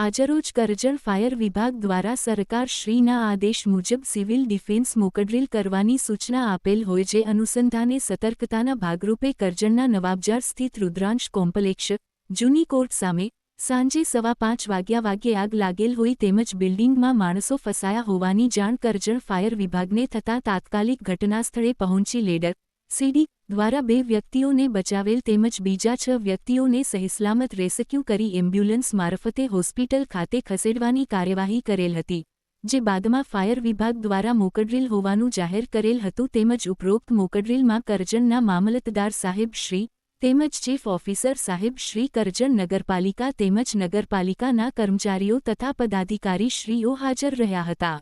આજરોજ કરજણ ફાયર વિભાગ દ્વારા સરકાર શ્રીના આદેશ મુજબ સિવિલ ડિફેન્સ મોકડ્રીલ કરવાની સૂચના આપેલ હોય જે અનુસંધાને સતર્કતાના ભાગરૂપે કરજણના નવાબજાર સ્થિત રુદ્રાંશ કોમ્પલેક્ષ, જૂની કોર્ટ સામે સાંજે સવા પાંચ વાગ્યા વાગ્યે આગ લાગેલ હોય તેમજ બિલ્ડિંગમાં માણસો ફસાયા હોવાની જાણ કરજણ ફાયર વિભાગને થતાં તાત્કાલિક ઘટનાસ્થળે પહોંચી લેડર સીડી દ્વારા બે વ્યક્તિઓને બચાવેલ તેમજ બીજા છ વ્યક્તિઓને સહિસલામત રેસ્ક્યુ કરી એમ્બ્યુલન્સ મારફતે હોસ્પિટલ ખાતે ખસેડવાની કાર્યવાહી કરેલ હતી, જે બાદમાં ફાયર વિભાગ દ્વારા મોકડ્રીલ હોવાનું જાહેર કરેલ હતું તેમજ ઉપરોક્ત મોકડ્રીલમાં કરજણના મામલતદાર સાહેબ શ્રી તેમજ ચીફ ઓફિસર સાહેબ શ્રી કરજણ નગરપાલિકા તેમજ નગરપાલિકાના કર્મચારીઓ તથા પદાધિકારી શ્રીઓ હાજર રહ્યા હતા.